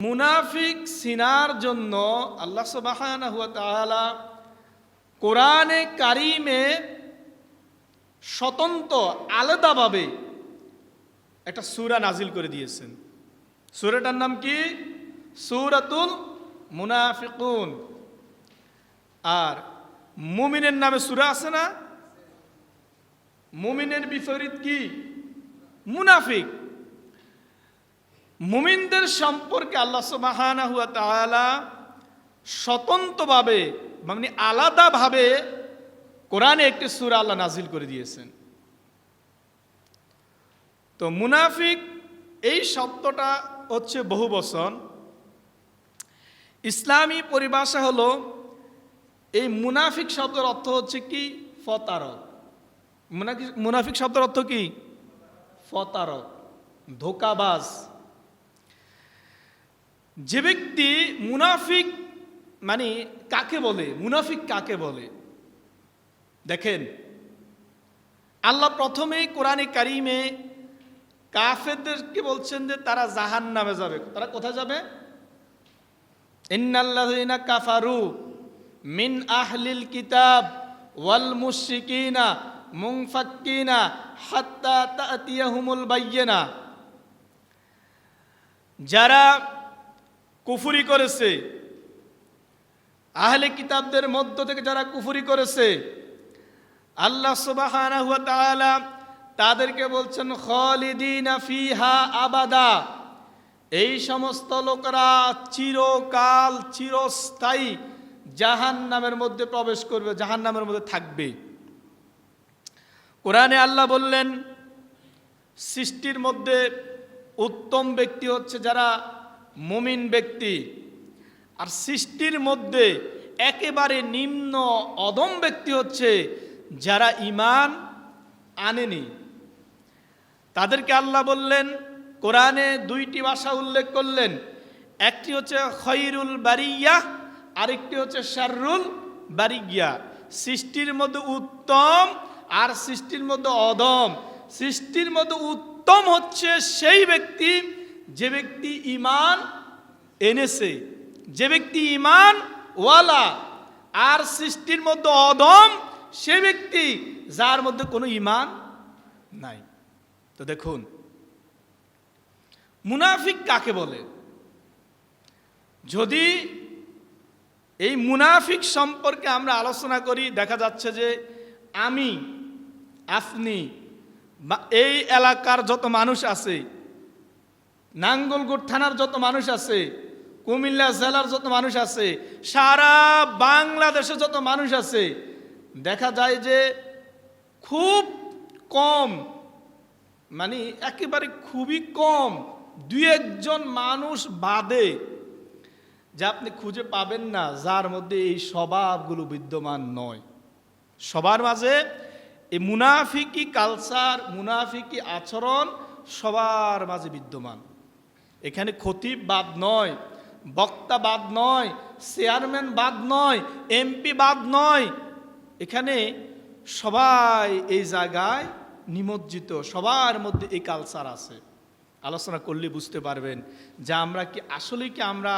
মুনাফিক সিনার জন্য আল্লাহ সুবহানাহু ওয়া তাআলা কোরআনে কারিমে স্বতন্ত্র, আলাদাভাবে একটা সূরা নাজিল করে দিয়েছেন। সূরাটার নাম কি? সূরাতুল মুনাফিকুন। আর মুমিনের নামে সূরা আছে না? মুমিনের বিপরীত কি? মুনাফিক। মুমিনদের সম্পর্কে আল্লাহ সুবহানাহু ওয়া তাআলা স্বতন্ত্রভাবে মানে আলাদাভাবে কোরআনে একটি সূরা আল্লাহ নাজিল করে দিয়েছেন। তো মুনাফিক, এই শব্দটা হচ্ছে বহু বচন। ইসলামী পরিভাষা হলো, এই মুনাফিক শব্দের অর্থ হচ্ছে কি? ফতারক মুনাফিক শব্দের অর্থ কি? ফতারক ধোকাবাজ। যে ব্যক্তি মুনাফিক মানে কাকে বলে? মুনাফিক কাকে বলে? দেখেন, আল্লাহ প্রথমেই কোরআনে কারিমে কাফেরদেরকে বলছেন যে তারা জাহান নামে যাবে। তারা কোথায় যাবে? ইন্নাল্লাযীনা কাফারু মিন আহলিল কিতাব ওয়াল মুশরিকিনা মুনফাক্কিনা হাত্তা তাতিয়াহুমুল বায়্যিনা যারা কুফুরি করেছে। আহলে কিতাবদের মধ্য থেকে যারা কুফুরি করেছে, আল্লাহ তাআলা তাদেরকে বলছেন, খালিদিনা ফিহা আবাদা। এই সমস্ত লোকরা চিরকাল, চিরস্থায়ী জাহান নামের মধ্যে প্রবেশ করবে জাহান নামের মধ্যে থাকবে। কোরআনে আল্লাহ বললেন, সৃষ্টির মধ্যে উত্তম ব্যক্তি হচ্ছে যারা মুমিন ব্যক্তি আর সৃষ্টির মধ্যে একেবারে নিম্ন অদম ব্যক্তি হচ্ছে যারা ইমান আনেনি। তাদেরকে আল্লাহ বললেন, কোরআনে দুইটি ভাষা উল্লেখ করলেন। একটি হচ্ছে খৈরুল বারিয়া, আরেকটি হচ্ছে শাররুল বারিয়া। সৃষ্টির মধ্যে উত্তম আর সৃষ্টির মধ্যে অদম। সৃষ্টির মধ্যে উত্তম হচ্ছে সেই ব্যক্তি যে ব্যক্তি ইমান এনেছে, যে ব্যক্তি ইমান ওয়ালা আর সৃষ্টির মধ্যে অদম, সে ব্যক্তি যার মধ্যে কোনো ইমান নাই। তো দেখুন, মুনাফিক কাকে বলে? যদি এই মুনাফিক সম্পর্কে আমরা আলোচনা করি, দেখা যাচ্ছে যে আমি, আপনি বা এই এলাকার যত মানুষ আছে নাঙ্গলকোট থানার যত মানুষ আছে, কুমিল্লা জেলার যত মানুষ আছে, সারা বাংলাদেশে যত মানুষ আছে, দেখা যায় যে খুব কম মানে একেবারে খুবই কম, দুই একজন মানুষ বাদে, যে আপনি খুঁজে পাবেন না, যার মধ্যে এই স্বভাবগুলো বিদ্যমান নয়। সবার মাঝে এই মুনাফিকি কালচার মুনাফিকি আচরণ সবার মাঝে বিদ্যমান। এখানে খতিব বাদ নয় বক্তা বাদ নয় চেয়ারম্যান বাদ নয় এমপি বাদ নয়। এখানে সবাই এই জায়গায় নিমজ্জিত, সবার মধ্যে এই কালচার আছে। আলোচনা করলে বুঝতে পারবেন যে আমরা কি আসলে কি আমরা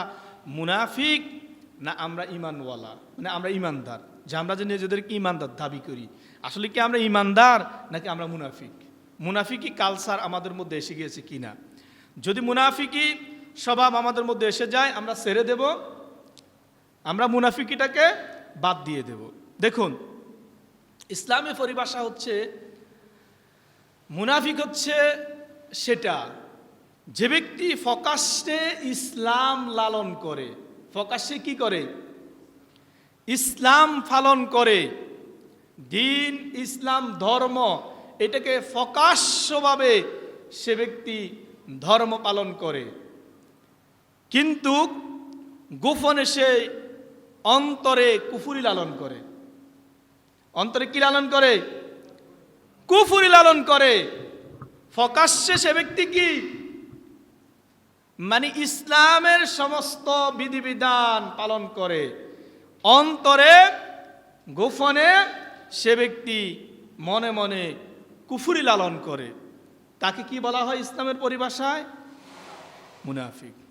মুনাফিক না আমরা ইমানওয়ালা মানে আমরা ইমানদার, যে আমরা যে নিজেদেরকে ইমানদার দাবি করি। আসলে কি আমরা ইমানদার নাকি আমরা মুনাফিক? মুনাফিকি কালচার আমাদের মধ্যে এসে গিয়েছে কিনা? যদি মুনাফিকি স্বভাব আমাদের মধ্যে এসে যায়, আমরা সেরে দেব, আমরা মুনাফিকিটাকে বাদ দিয়ে দেব। দেখুন, ইসলামী পরিভাষা হচ্ছে, মুনাফিক হচ্ছে সেটা, যে ব্যক্তি ফকাশে ইসলাম লালন করে, ফকাশে কি করে? ইসলাম পালন করে, দিন, ইসলাম, ধর্ম, এটাকে ফকাশ্যভাবে সে ব্যক্তি ধর্ম পালন করে। কিন্তু গোপনে সে অন্তরে কুফুরি লালন করে। অন্তরে কি লালন করে? কুফুরি লালন করে। ফকাশ্যে সে ব্যক্তি কি? মানে ইসলামের সমস্ত বিধিবিধান পালন করে। অন্তরে গোপনে সে ব্যক্তি মনে মনে কুফুরি লালন করে। তাকে কি বলা হয় ইসলামের পরিভাষায়? মুনাফিক।